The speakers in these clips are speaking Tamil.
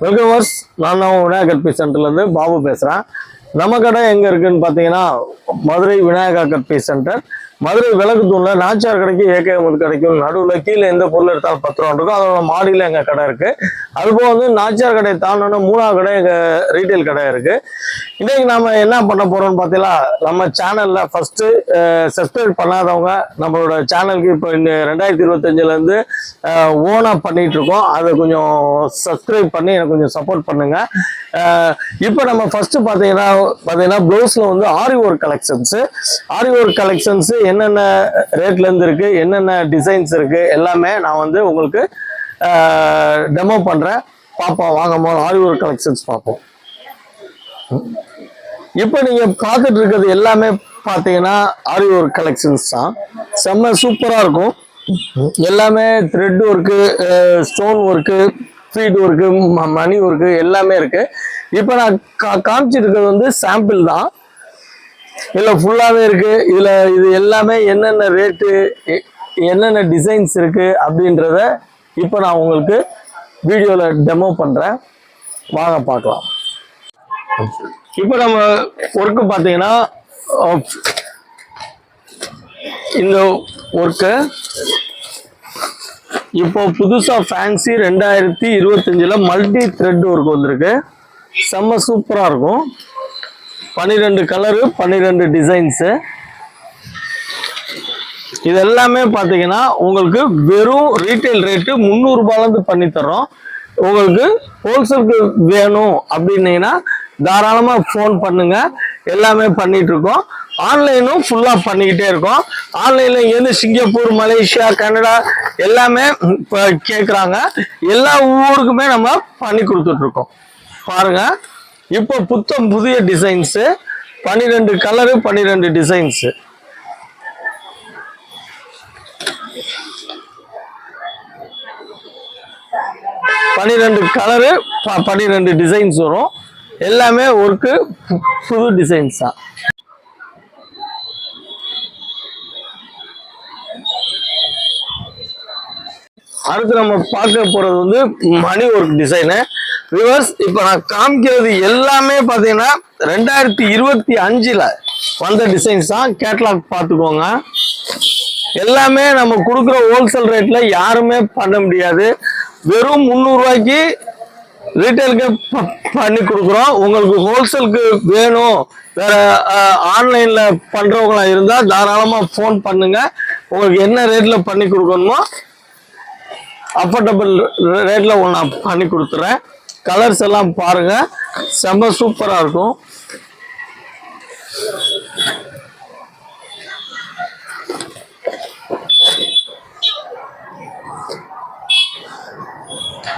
வெல்கம் வர்ஸ் நான் தான் விநாயகர் பீஸ் சென்டர்லேருந்து பாபு பேசுகிறேன் நம்ம கடை எங்கே இருக்குன்னு பார்த்தீங்கன்னா மதுரை விநாயகர் கற்பி சென்டர் மதுரை விளக்கு தூணில் நாச்சார் கடைக்கு ஏகே அமது கிடைக்கும் நடுவில் கீழே எந்த பொருள் எடுத்தாலும் பத்து ரூபா இருக்கும். அதோட மாடியில் எங்கள் கடை இருக்குது அதுபோக வந்து நாச்சார் கடை தாண்டோன்னா மூணாவது கடை எங்கள் ரீட்டைல் கடை இருக்குது இன்னைக்கு நம்ம என்ன பண்ண போறோம்னு பார்த்தீங்களா நம்ம சேனல்ல ஃபர்ஸ்ட் சப்ஸ்கிரைப் பண்ணாதவங்க நம்மளோட சேனலுக்கு இப்போ இந்த ரெண்டாயிரத்தி இருபத்தஞ்சிலேருந்து ஓனா பண்ணிட்டு இருக்கோம். அதை கொஞ்சம் சப்ஸ்கிரைப் பண்ணி எனக்கு கொஞ்சம் சப்போர்ட் பண்ணுங்க. இப்போ நம்ம ஃபர்ஸ்ட் பார்த்தீங்கன்னா பார்த்தீங்கன்னா ப்ளவுஸில் வந்து aari work collections aari work collections என்னென்ன ரேட்லேருந்து இருக்குது என்னென்ன டிசைன்ஸ் இருக்குது எல்லாமே நான் வந்து உங்களுக்கு டெமோ பண்ணுறேன் பார்ப்போம் வாங்கம்மா ஆரி ஒர்க் கலெக்ஷன்ஸ் பார்ப்போம் இப்போ நீங்கள் பார்த்துட்டு இருக்கிறது எல்லாமே பார்த்தீங்கன்னா ஆரி ஒர்க் கலெக்ஷன்ஸ் தான். செம்ம சூப்பராக இருக்கும். எல்லாமே த்ரெட் ஒர்க்கு ஸ்டோன் ஒர்க்கு ஃபீட் ஒர்க்கு மணி ஒர்க்கு எல்லாமே இருக்குது இப்போ நான் கா காமிச்சிட்டு இருக்கிறது வந்து சாம்பிள் தான். இல்லை ஃபுல்லாகவே இருக்குது இதில் இது எல்லாமே என்னென்ன ரேட்டு என்னென்ன டிசைன்ஸ் இருக்குது அப்படின்றத இப்போ நான் உங்களுக்கு வீடியோவில் டெமோ பண்ணுறேன் வாங்க பார்க்கலாம். இப்போ நம்ம ஒர்க்கு பார்த்தீங்கன்னா இந்த ஒர்க்கு இப்போ புதுசாக ஃபேன்சி ரெண்டாயிரத்தி இருபத்தஞ்சில் மல்டி த்ரெட் ஒர்க் வந்திருக்கு. செம்ம சூப்பராக இருக்கும். பன்னிரெண்டு கலரு பன்னிரெண்டு டிசைன்ஸு இது எல்லாமே பார்த்தீங்கன்னா உங்களுக்கு வெறும் ரீட்டைல் ரேட்டு முந்நூறுபாலேருந்து பண்ணி உங்களுக்கு ஹோல்சேலுக்கு வேணும் அப்படின்னீங்கன்னா தாராளமாக ஃபோன் பண்ணுங்கள் எல்லாமே பண்ணிகிட்ருக்கோம் ஆன்லைனும் ஃபுல்லாக பண்ணிக்கிட்டே இருக்கோம். ஆன்லைனில் இங்கேருந்து சிங்கப்பூர் மலேசியா கனடா எல்லாமே இப்போ கேட்குறாங்க எல்லா ஊருக்குமே நம்ம பண்ணி கொடுத்துட்ருக்கோம் பாருங்க. இப்போ புத்தம் புதிய டிசைன்ஸு பன்னிரெண்டு கலரு பன்னிரெண்டு டிசைன்ஸு பன்னிரெண்டு கலரு பன்னிரெண்டு டிசைன்ஸ் வரும். எல்லாமே ஒர்க்கு புது டிசைன்ஸ் தான். அடுத்து நம்ம பார்க்க போறது வந்து மணி ஒர்க் டிசைனு ரிவர்ஸ் இப்போ நான் காமிக்கிறது எல்லாமே பார்த்தீங்கன்னா ரெண்டாயிரத்தி இருபத்தி அஞ்சில் வந்த டிசைன்ஸ் தான். கேட்லாக் பார்த்துக்கோங்க எல்லாமே நம்ம கொடுக்குற ஹோல்சேல் ரேட்டில் யாருமே பண்ண முடியாது. வெறும் முந்நூறுரூவாய்க்கு ரீட்டைலுக்கு ப- பண்ணி கொடுக்குறோம். உங்களுக்கு ஹோல்சேலுக்கு வேணும். வேற ஆன்லைனில் பண்றவங்களா இருந்தால் தாராளமாக ஃபோன் பண்ணுங்கள் உங்களுக்கு என்ன ரேட்டில் பண்ணி கொடுக்கணுமோ அஃபோர்டபுள் ரேட்டில் நான் பண்ணி கொடுத்துறேன். கலர்ஸ் எல்லாம் பாருங்க. செம்ம சூப்பரா இருக்கும்.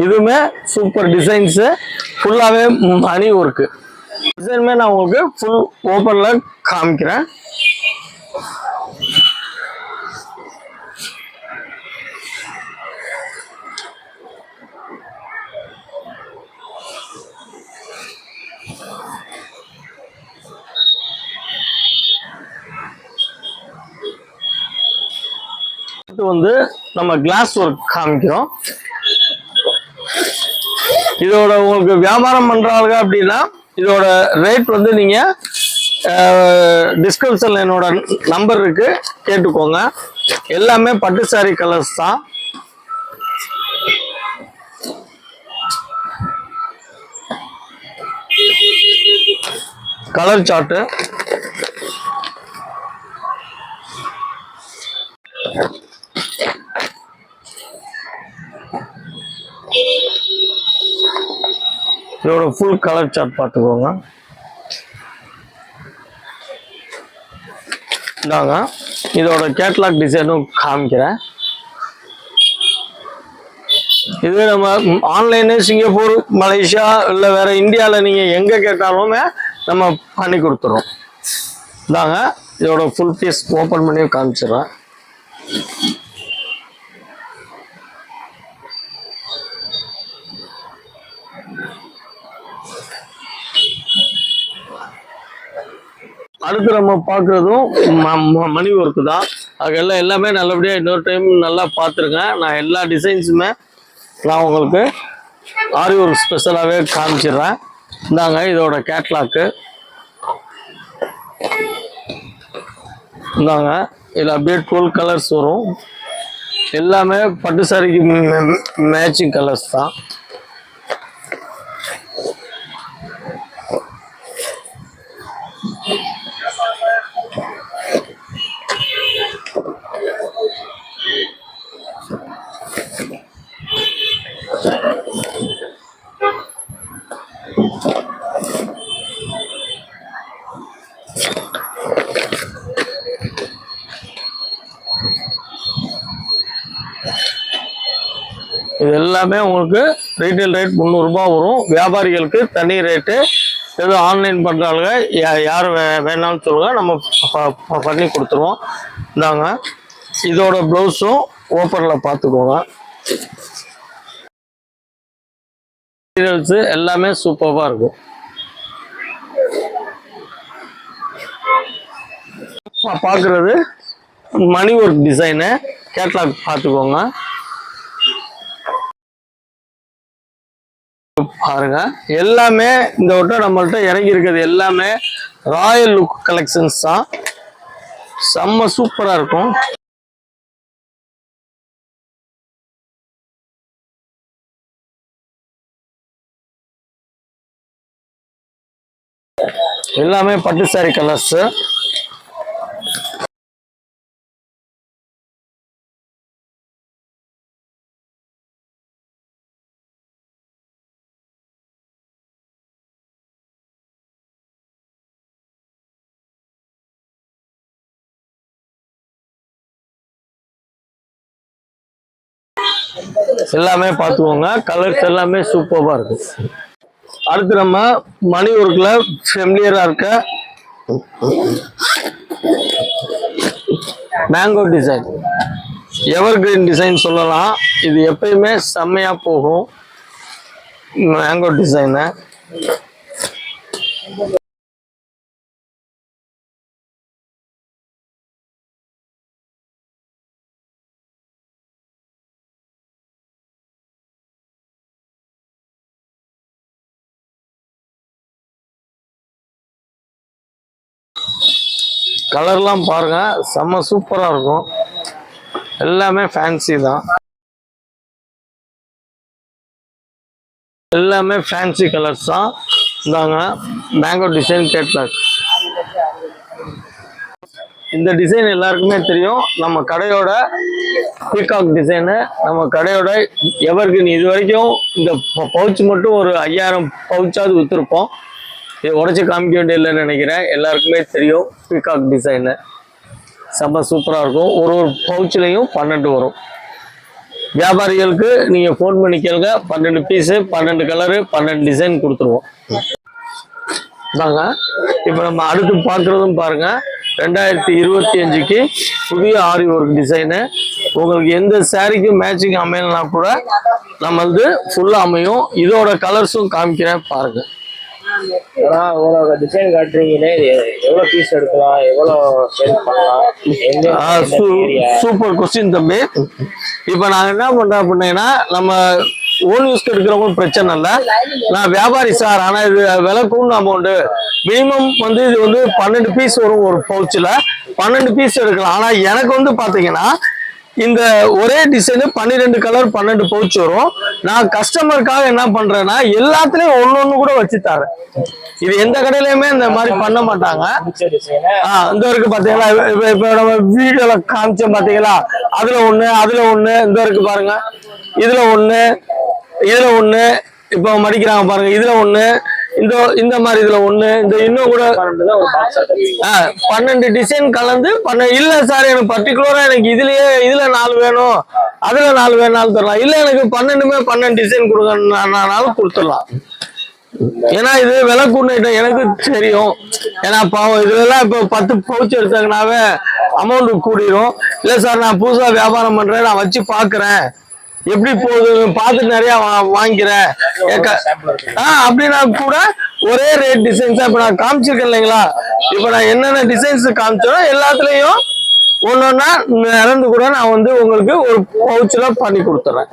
இதுவுமே சூப்பர் டிசைன்ஸு ஃபுல்லாகவே மணி ஒர்க்கு டிசைனுமே நான் உங்களுக்கு ஃபுல் ஓப்பனில் காமிக்கிறேன். அடுத்து வந்து நம்ம கிளாஸ் ஒர்க் காமிக்கிறோம். இதோட உங்களுக்கு வியாபாரம் பண்றாங்க அப்படின்னா இதோட ரேட் வந்து நீங்க டிஸ்கிரிப்ஷன்ல என்னோட நம்பர் இருக்கு கேட்டுக்கோங்க. எல்லாமே பட்டு சாரி கலர்ஸ் தான். கலர் சார்ட்டு இதோட ஃபுல் கலர் சார்ட் பார்த்துக்கோங்க. இந்தாங்க. இதோட கேட்லாக் டிசைனும் காமிக்கிறேன். இது நம்ம ஆன்லைனு சிங்கப்பூர் மலேசியா இல்லை வேற இந்தியாவில் நீங்கள் எங்கே கேட்டாலுமே நம்ம பண்ணி கொடுத்துறோம். இந்தாங்க. இதோட ஃபுல் பீஸ் ஓப்பன் பண்ணி காமிச்சிடுறேன். அடுத்து நம்ம பார்க்குறதும் மணி ஒர்க்கு தான். அதெல்லாம் எல்லாமே நல்லபடியாக இன்னொரு டைம் நல்லா பார்த்துருங்க நான் எல்லா டிசைன்ஸுமே நான் உங்களுக்கு ஆரி ஒர்க் ஸ்பெஷலாகவே காமிச்சிடுறேன். இந்தாங்க இதோட கேட்லாக்கு இந்தாங்க இதில் அப்படியே டுவெல் கலர்ஸ் வரும். எல்லாமே பட்டு சாரிக்கு மேட்சிங் கலர்ஸ் தான் இது எல்லாமே உங்களுக்கு ரீட்டைல் ரேட் முந்நூறுரூபா வரும். வியாபாரிகளுக்கு தனி ரேட்டு எதுவும் ஆன்லைன் பண்ணுறாங்க யார் வே வேணாம்னு சொல்லுங்க. நம்ம பண்ணி கொடுத்துருவோம். இந்தாங்க. இதோட ப்ளவுஸும் ஓப்பனில் பார்த்துக்கோங்க. மெட்டீரியல்ஸு எல்லாமே சூப்பராக இருக்கும். பார்க்குறது மணி ஒர்க் டிசைனு கேட்லாக் பார்த்துக்கோங்க. பாருங்க. எல்லாமே இந்த வட்டம் நம்மள்ட்ட இறங்கி இருக்கிறது எல்லாமே ராயல் லுக் கலெக்ஷன்ஸ் தான். செம்ம சூப்பரா இருக்கும். எல்லாமே பட்டு சாரி கலர்ஸ் எல்லாமே பார்த்துக்கோங்க. கலர்ஸ் எல்லாமே சூப்பராக இருக்கும் அடுத்து நம்ம மணி ஒர்க்கில் ஃபெமிலியரா இருக்க mango design ever green design சொல்லலாம். இது எப்பயுமே செம்மையாக போகும். மேங்கோ டிசைனு கலர்லாம் பாருங்க. செம்ம சூப்பராக இருக்கும். எல்லாமே ஃபேன்சி தான். எல்லாமே ஃபேன்சி கலர்ஸ் தான். இந்தாங்க மேங்கோ டிசைன் கேட்லாக் இந்த டிசைன் எல்லாருக்குமே தெரியும். நம்ம கடையோட பீகாக் டிசைனு நம்ம கடையோட எவர்கின் இது வரைக்கும் இந்த பவுச் மட்டும் ஒரு ஐயாயிரம் பவுச்சாவது விற்றுருப்போம் உடச்சி காமிக்க வேண்டியதில்லை நினைக்கிறேன். எல்லாருக்குமே தெரியும் பீகாக் டிசைனு செம்ம சூப்பராக இருக்கும். ஒரு ஒரு பவுச்சிலையும் பன்னெண்டு வரும். வியாபாரிகளுக்கு நீங்கள் ஃபோன் பண்ணி கேளுங்க. பன்னெண்டு பீஸு பன்னெண்டு கலரு பன்னெண்டு டிசைன் கொடுத்துருவோம். தாங்க இப்போ நம்ம அடுத்து பார்க்குறதும் பாருங்கள் ரெண்டாயிரத்தி இருபத்தி அஞ்சுக்கு புதிய ஆரி ஒர்க் டிசைனு உங்களுக்கு எந்த சாரிக்கும் மேட்சிங் அமையலனா கூட நம்ம வந்து ஃபுல்லாக அமையும். இதோட கலர்ஸும் காமிக்கிறேன் பாருங்கள் ஆனா இவ்வளவு டிசைன் காட்டுறீங்களே இது எவ்வளவு பீஸ் எடுக்கலாம் சேல் பண்ணலாம் ஏரியா சூப்பர் கொஸ்டின் தம்பி. இப்போ நான் என்ன பண்றேன் அப்படின்னா நம்ம ஓன் யூஸ்க்கு எடுக்கிறவங்களும் பிரச்சனை இல்லை. நான் வியாபாரி சார் ஆனால் இது விலை கூண்டு அமௌண்ட்டு மினிமம் வந்து இது வந்து பன்னெண்டு பீஸ் வரும் ஒரு பவுச்சில் பன்னெண்டு பீஸ் எடுக்கலாம். ஆனால் எனக்கு வந்து பார்த்தீங்கன்னா இந்த ஒரே டிசைனு பன்னிரெண்டு கலர் பன்னெண்டு பவுச் வரும். நான் கஸ்டமருக்காக என்ன பண்றேன்னா எல்லாத்துலயும் ஒன்னொன்னு கூட வச்சு தரேன் இது எந்த கடையிலயுமே இந்த மாதிரி பண்ண மாட்டாங்க. ஆ இந்த இருக்கு பாத்தீங்களா? இப்ப- இப்ப நம்ம வீடியோல காமிச்சோம் பாத்தீங்களா? அதுல ஒண்ணு அதுல ஒண்ணு இந்த இருக்கு பாருங்க. இதுல ஒண்ணு இதுல ஒண்ணு. இப்போ மடிக்கிறாங்க பாருங்க இதுல ஒண்ணு. இந்த இந்த மாதிரி இதுல ஒண்ணு இந்த இன்னும் கூட ஆ, பன்னெண்டு டிசைன் கலந்து பண்ண இல்ல சார் எனக்கு பர்டிகுலரா எனக்கு இதுலயே இதுல நாலு வேணும் அதுல நாலு வேணாலும் தரலாம். இல்ல எனக்கு பன்னெண்டுமே பன்னெண்டு டிசைன் கொடுக்கணும்னாலும் கொடுத்துடலாம். ஏன்னா இது விலை கூடின எனக்கு தெரியும். ஏன்னா பாவம் இதுலலாம் இப்போ பத்து பவுச் எடுத்தாங்கனாவே அமௌண்ட் கூடிரும். இல்ல சார் நான் புதுசா வியாபாரம் பண்றேன் நான் வச்சு பாக்குறேன். எப்படி போகுது? பார்த்துட்டு நிறைய வாங்கிக்கிறேன் ஆ அப்படின்னா கூட ஒரே ரேட் டிசைன்ஸா இப்ப நான் காமிச்சிருக்கேன் இல்லைங்களா? இப்ப நான் என்னென்ன டிசைன்ஸ் காமிச்சோம் எல்லாத்துலயும் ஒன்னொன்னா இறந்து கூட நான் வந்து உங்களுக்கு ஒரு பவுச்சில் பண்ணி கொடுத்துறேன்.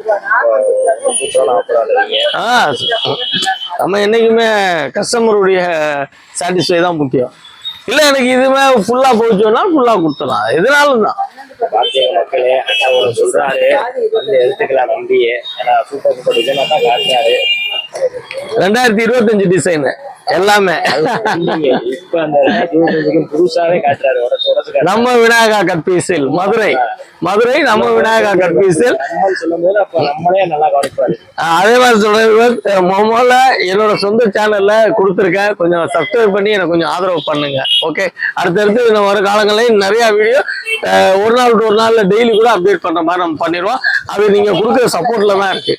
ஆ நம்ம என்னைக்குமே கஸ்டமருடைய சாட்டிஸ்ஃபை தான் முக்கியம். இல்லை எனக்கு இதுமே ஃபுல்லாக போச்சுன்னா ஃபுல்லாக கொடுத்துடலாம். எதனாலும் தான் மக்களே அண்ணா ஒரு சொல்றாரு. வந்து எடுத்துக்கலாம் நம்பியே ஏன்னா சூப்பர் சூப்பர் டிசைனா தான் காட்டுறாரு. ரெண்டாயிரத்தி இருபத்தஞ்சு டிசைனு எல்லாமே. நம்ம விநாயகா கற்பீசில் மதுரை. மதுரை நம்ம விநாயகா கற்பீசில் அதே மாதிரி சொல்றேன் முதல்ல என்னோட சொந்த சேனல்ல கொடுத்துருக்கேன். கொஞ்சம் சப்ஸ்கிரைப் பண்ணி எனக்கு கொஞ்சம் ஆதரவு பண்ணுங்க. ஓகே அடுத்தடுத்து இந்த வர காலங்களில் நிறைய வீடியோ ஒரு நாள் ஒரு நாள்ல டெய்லி கூட அப்டேட் பண்ற மாதிரி நம்ம பண்ணிடுவோம். அது நீங்க கொடுக்குற சப்போர்ட்ல தான் இருக்கு.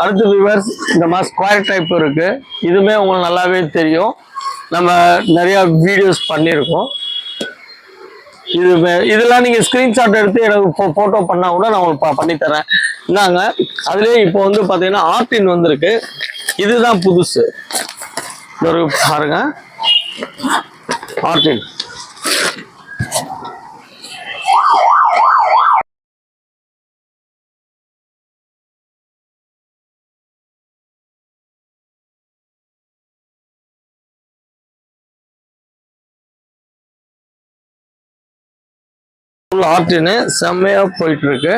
அடுத்து விவர்ஸ் இந்த மாதிரி ஸ்கொயர் டைப் இருக்கு. இதுவுமே உங்களுக்கு நல்லாவே தெரியும். நம்ம நிறையா வீடியோஸ் பண்ணியிருக்கோம். இது இதெல்லாம் நீங்கள் ஸ்க்ரீன்ஷாட் எடுத்து எனக்கு ஃபோட்டோ பண்ணால் கூட நான் உங்களுக்கு பண்ணித்தரேன். பண்ணி தரேன் இந்தாங்க இப்போ வந்து பார்த்தீங்கன்னா ஆர்டின் வந்திருக்கு. இதுதான் புதுசு. இந்த ஒரு பாருங்க ஆர்டின் ஆர்டின்னு செம்மையா போயிட்டு இருக்கு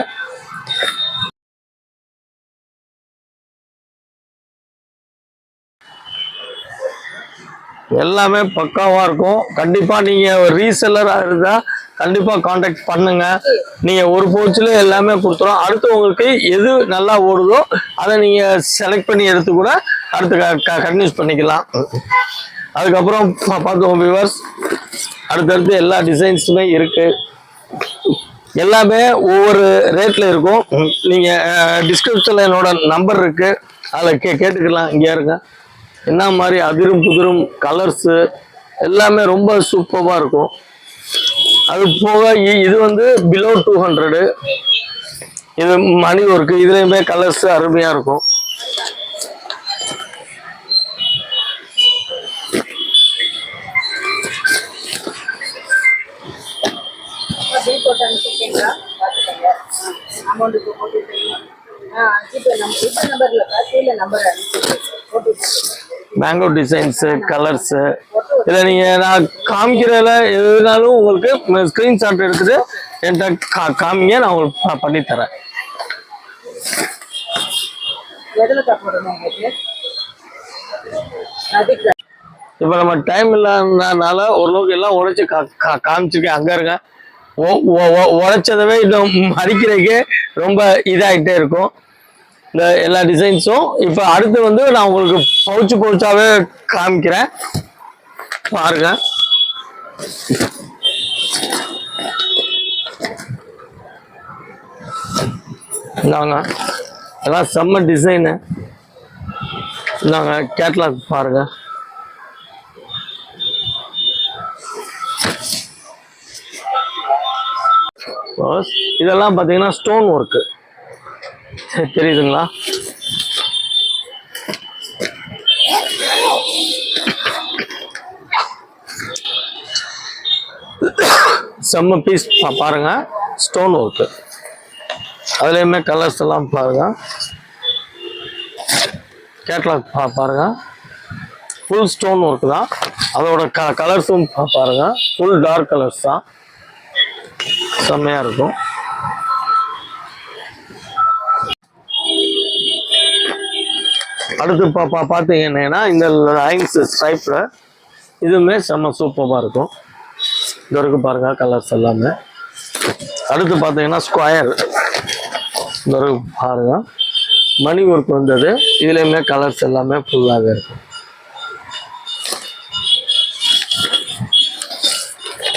எல்லாமே பக்காவா இருக்கும். கண்டிப்பா நீங்க ஒரு ரீசெல்லரா இருந்தா கண்டிப்பா காண்டாக்ட் பண்ணுங்க. நீங்க ஒரு போச்சில் எல்லாமே கொடுத்துரும். அடுத்து உங்களுக்கு எது நல்லா ஓடுதோ அதை நீங்க செலக்ட் பண்ணி எடுத்து கூட அடுத்து கன்யூஸ் பண்ணிக்கலாம். அதுக்கப்புறம் பார்த்தோம் வியூவர்ஸ் அடுத்தடுத்து எல்லா டிசைன்ஸுமே இருக்கு. எல்லாமே ஒவ்வொரு ரேட்ல இருக்கும். நீங்க டிஸ்கிரிப்ஷன்ல என்னோட நம்பர் இருக்கு. அதில் கே கேட்டுக்கலாம். இங்கே இருங்க. என்ன மாதிரி அதிரும் புதிரும் கலர்ஸு எல்லாமே ரொம்ப சூப்பராக இருக்கும். அது போக இ- இது வந்து பிலோ டூ ஹண்ட்ரடு இது மணி ஒர்க்கு இதுலேயுமே கலர்ஸ் அருமையாக இருக்கும். போட்டு அனுப்பிச்சிருக்கீங்களா? பார்த்துக்கோங்க அமௌண்ட் இப்போ போட்டுருக்கீங்க ஆ ஜிபே நம்பர் ஜிபே நம்பர் இல்லைப்பா கீழே நம்பர் அனுப்பிச்சிருக்கேன். போட்டு மேங்கோ டிசைன்ஸு கலர்ஸு இதில் நீங்கள் நான் காமிக்கிறதுல எதுனாலும் உங்களுக்கு ஸ்க்ரீன்ஷாட் எடுத்துட்டு என்கிட்ட கா காமிங்க நான் உங்களுக்கு ப- பண்ணி தரேன் எதுலக்கா போடணும் உங்களுக்கு? அதுக்கு. இப்போ நம்ம டைம் இல்லாதனால ஓரளவுக்கு எல்லாம் உடைச்சு கா கா காமிச்சிருக்கேன். அங்கே இருங்க. உழைச்சதவே இன்னும் மறிக்கிறதுக்கு ரொம்ப இதாகிட்டே இருக்கும். இந்த எல்லா டிசைன்ஸும் இப்போ அடுத்து வந்து நான் உங்களுக்கு பவுச்சு பவுச்சாகவே காமிக்கிறேன். பாருங்க. இந்தாங்க. எல்லாம் செம்ம டிசைனு இந்தாங்க கேட்லாக் பாருங்க. First, இதெல்லாம் பார்த்தீங்கன்னா ஸ்டோன் ஒர்க்கு தெரியுதுங்களா? செம்ம பீஸ் பாருங்க. ஸ்டோன் ஒர்க்கு அதுலேயுமே கலர்ஸ் எல்லாம் பாருங்க. கேட்லாக் பா பாருங்க. ஃபுல் ஸ்டோன் ஒர்க்கு தான். அதோட க கலர்ஸும் பாருங்க. ஃபுல் டார்க் கலர்ஸ் தான். செம்மையாக இருக்கும். அடுத்து பா பா பார்த்தீங்கன்னா இந்த லைன்ஸ் ஸ்ட்ரைப்பில் இதுவுமே செம்ம சூப்பராக இருக்கும். இது வரைக்கும் பாருங்கள் கலர்ஸ் எல்லாமே. அடுத்து பார்த்தீங்கன்னா ஸ்கொயர் இந்த வரைக்கும் பாருங்கள் மணி ஒர்க் வந்தது. இதுலேயுமே கலர்ஸ் எல்லாமே ஃபுல்லாகவே இருக்கும்.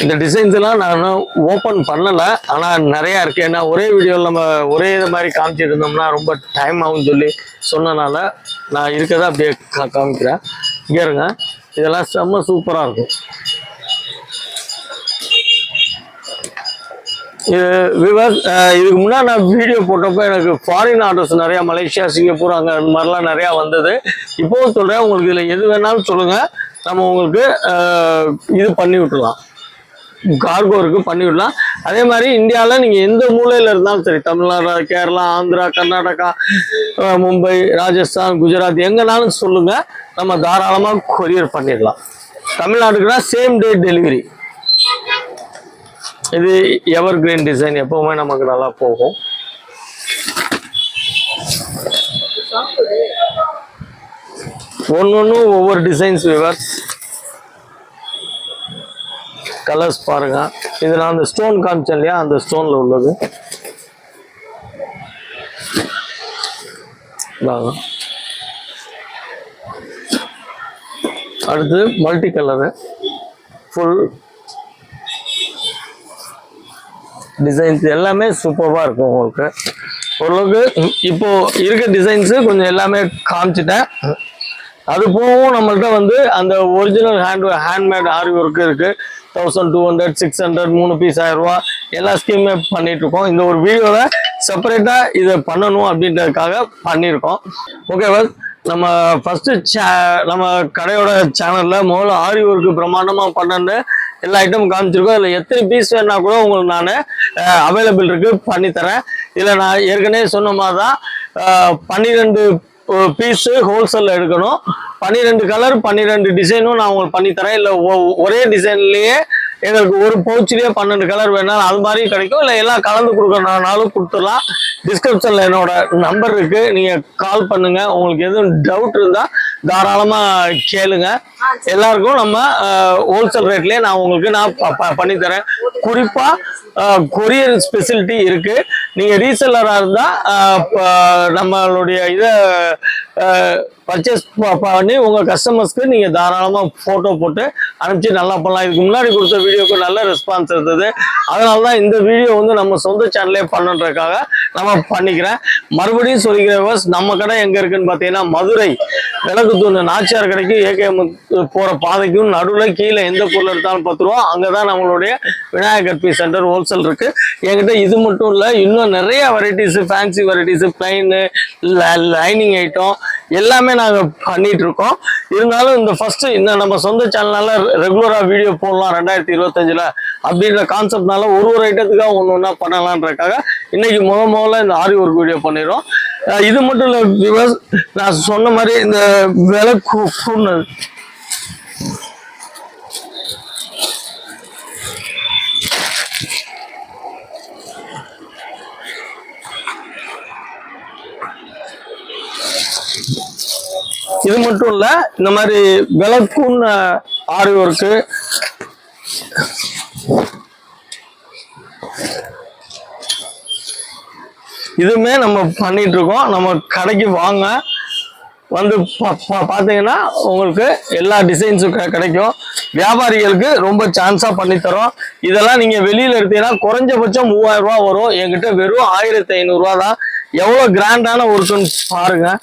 இந்த டிசைன்ஸ் எல்லாம் நான் ஓப்பன் பண்ணலை. ஆனால் நிறையா இருக்கு. ஏன்னா ஒரே வீடியோவில் நம்ம ஒரே இது மாதிரி காமிச்சிட்டு இருந்தோம்னா ரொம்ப டைம் ஆகும்னு சொல்லி சொன்னனால நான் இருக்கிறத அப்படியே கா காமிக்கிறேன். இங்கே இருங்க. இதெல்லாம் செம்ம சூப்பராக இருக்கும். இது விவாஸ் இதுக்கு முன்னாடி நான் வீடியோ போட்டப்போ எனக்கு ஃபாரின் ஆர்டர்ஸ் நிறையா மலேசியா சிங்கப்பூர் அங்கே அந்த மாதிரிலாம் நிறையா வந்தது. இப்போவும் சொல்கிறேன் உங்களுக்கு இதில் எது வேணாலும் சொல்லுங்கள் நம்ம உங்களுக்கு இது பண்ணி விட்டுலாம் கார்கோ இருக்கு பண்ணிவிடலாம் அதே மாதிரி இந்தியாவில் நீங்கள் எந்த மூலையில் இருந்தாலும் சரி தமிழ்நாடு கேரளா ஆந்திரா கர்நாடகா மும்பை ராஜஸ்தான் குஜராத் எங்கனாலும் சொல்லுங்கள் நம்ம தாராளமாக கொரியர் பண்ணிடலாம். தமிழ்நாட்டுக்குனா சேம் டே டெலிவரி இது எவர் கிரீன் டிசைன் எப்பவுமே நமக்கு நல்லா போகும். ஒன்று ஒன்றும் ஒவ்வொரு டிசைன்ஸ் விவர்ஸ் கலர்ஸ் பாருங்கள் இது நான் அந்த ஸ்டோன் காமிச்சேன் இல்லையா? அந்த ஸ்டோனில் உள்ளது. அடுத்து மல்டி கலரு ஃபுல் டிசைன்ஸ் எல்லாமே சூப்பராக இருக்கும் உங்களுக்கு. ஓரளவுக்கு இப்போது இப்போ இருக்க டிசைன்ஸு கொஞ்சம் எல்லாமே காமிச்சிட்டேன். அது போகவும் நம்மள்கிட்ட வந்து அந்த original hand handmade aari work இருக்குது thousand two hundred six hundred மூணு பீஸ் ஆயிரம் ரூபா எல்லா ஸ்கீமுமே பண்ணிட்டு இருக்கோம் இந்த ஒரு வீடியோவை செப்பரேட்டாக இதை பண்ணணும் அப்படின்றதுக்காக பண்ணியிருக்கோம். ஓகேவா நம்ம ஃபஸ்ட்டு சே நம்ம கடையோட சேனலில் முதல்ல ஆரி ஒர்க்கு பிரம்மாண்டமாக பண்ணன்னு எல்லா ஐட்டமும் காமிச்சிருக்கோம். இதில் எத்தனை பீஸ் வேணா கூட உங்களுக்கு நான் அவைலபிள் இருக்கு பண்ணித்தரேன். இதில் நான் ஏற்கனவே சொன்ன மாதிரி தான் பன்னிரெண்டு பீஸு ஹோல்சேலில் எடுக்கணும். பன்னிரெண்டு கலர் பன்னிரெண்டு டிசைனும் நான் உங்களுக்கு பண்ணித்தரேன். இல்லை ஒரே டிசைன்லேயே எங்களுக்கு ஒரு பவுச்சிலேயே பன்னெண்டு கலர் வேணாலும் அது மாதிரியும் கிடைக்கும். இல்லை எல்லாம் கலந்து கொடுக்கணும்னாலும் கொடுத்துடலாம். டிஸ்கிரிப்ஷனில் என்னோட நம்பர் இருக்குது நீங்கள் கால் பண்ணுங்கள் உங்களுக்கு எதுவும் டவுட் இருந்தால் தாராளமாக கேளுங்க. எல்லாருக்கும் நம்ம ஹோல்சேல் ரேட்லேயே நான் உங்களுக்கு நான் ப- ப- பண்ணித்தரேன் குறிப்பாக கொரியர் ஸ்பெசிலிட்டி இருக்குது நீங்கள் ரீசெல்லராக இருந்தால் நம்மளுடைய இதை பர்ச்சேஸ் பண்ணி உங்கள் கஸ்டமர்ஸ்க்கு நீங்கள் தாராளமாக ஃபோட்டோ போட்டு அனுப்பிச்சு நல்லா பண்ணலாம். இதுக்கு முன்னாடி கொடுத்த வீடியோக்கு நல்ல ரெஸ்பான்ஸ் இருந்தது. அதனால தான் இந்த வீடியோ வந்து நம்ம சொந்த சேனலே பண்ணுன்றதுக்காக நம்ம பண்ணிக்கிறேன். மறுபடியும் சொல்லிக்கிற விவஸ் நம்ம கடை எங்கே இருக்குன்னு பார்த்தீங்கன்னா மதுரை விளக்கு தூண் நாச்சியார் கடைக்கு ஏகேஎம் போகிற பாதைக்கும் நடுவில் கீழே எந்த பொருள் எடுத்தாலும் பத்து ரூபா. அங்கே தான் நம்மளுடைய விநாயகர் பி சென்டர் ஹோல்சேல் இருக்குது என்கிட்ட இது மட்டும் இல்லை இன்னும் நிறைய varieties fancy varieties plain lining item எல்லாமே நாங்கள் பண்ணிட்டு இருக்கோம் இருந்தாலும் இந்த ஃபர்ஸ்ட் இந்த நம்ம சொந்த சேனல்னால ரெகுலராக வீடியோ போடலாம் ரெண்டாயிரத்தி இருபத்தஞ்சில் அப்படின்ற கான்செப்ட்னால ஒரு ஒரு ஐட்டத்துக்காக ஒன்று ஒன்றா பண்ணலான்றதுக்காக இன்னைக்கு முத முதல்ல இந்த ஆரி ஒர்க் வீடியோ பண்ணிடுறோம். இது மட்டும் இல்லை விவஸ் நான் சொன்ன மாதிரி இந்த விலை கூ- இது மட்டும் இல்ல இந்த மாதிரி விளக்கும் ஆரி ஒர்க்கு இதுவுமே நம்ம பண்ணிட்டு இருக்கோம். நம்ம கடைக்கு வாங்க. வந்து பார்த்தீங்கன்னா உங்களுக்கு எல்லா டிசைன்ஸும் கிடைக்கும். வியாபாரிகளுக்கு ரொம்ப சான்ஸாக பண்ணித்தரோம். இதெல்லாம் நீங்கள் வெளியில் எடுத்தீங்கன்னா குறைஞ்சபட்சம் மூவாயிரம் ரூபா வரும். என்கிட்ட வெறும் ஆயிரத்தி ஐநூறுரூவா தான். எவ்வளோ கிராண்டான ஒர்க்குன்னு பாருங்கள்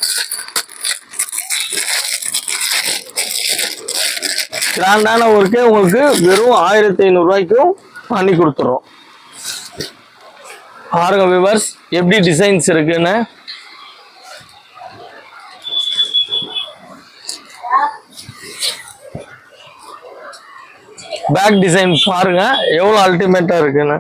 கிராண்டான ஒர்க்கே உங்களுக்கு வெறும் ஆயிரத்தி ஐநூறுரூவாய்க்கும் பண்ணி கொடுத்துறோம். பாருங்க விவர்ஸ் எப்படி டிசைன்ஸ் இருக்குன்னு. பேக் டிசைன் பாருங்க எவ்வளோ அல்டிமேட்டாக இருக்குன்னு.